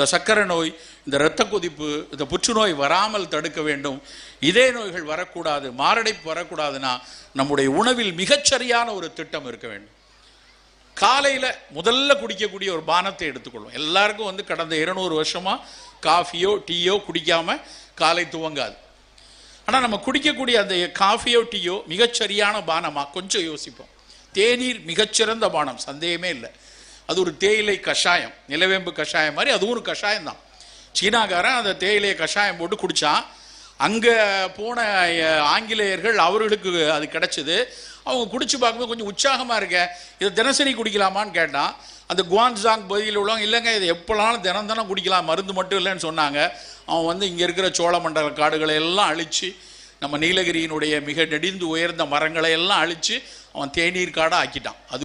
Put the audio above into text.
இந்த சர்க்கரை நோய் இந்த இரத்த கொதிப்பு இந்த புற்றுநோய் வராமல் தடுக்க வேண்டும். இதே நோய்கள் வரக்கூடாது மாரடைப்பு வரக்கூடாதுன்னா நம்முடைய உணவில் மிகச்சரியான ஒரு திட்டம் இருக்க வேண்டும். காலையில் முதல்ல குடிக்கக்கூடிய ஒரு பானத்தை எடுத்துக்கொள்ளும் எல்லாருக்கும் வந்து கடந்த இருநூறு வருஷமா காஃபியோ டீயோ குடிக்காம காலை துவங்காது. ஆனால் நம்ம குடிக்கக்கூடிய அந்த காஃபியோ டீயோ மிகச்சரியான பானமா கொஞ்சம் யோசிப்போம். தேநீர் மிகச்சிறந்த பானம் சந்தேகமே இல்லை. அது ஒரு தேயிலை கஷாயம் நிலவேம்பு கஷாயம் மாதிரி அதுவும் ஒரு கஷாயம் தான் சீனாக்காரன் அந்த தேயிலை கஷாயம் போட்டு குடித்தான் அங்கே போன ஆங்கிலேயர்கள் அவர்களுக்கு அது கிடச்சிது. அவங்க குடிச்சு பார்க்கும்போது கொஞ்சம் உற்சாகமாக இருக்க இதை தினசரி குடிக்கலாமான்னு கேட்டான். அந்த குவான்சாங் பகுதியில் உள்ளவங்க இல்லைங்க இது எப்போனாலும் தினம் தினம் குடிக்கலாம் மருந்து மட்டும் இல்லைன்னு சொன்னாங்க. அவன் வந்து இங்கே இருக்கிற சோழமண்டல காடுகளை எல்லாம் அழித்து நம்ம நீலகிரியினுடைய மிக நெடிந்து உயர்ந்த மரங்களை எல்லாம் அழித்து அவன் தேநீர் காடாக ஆக்கிட்டான். அது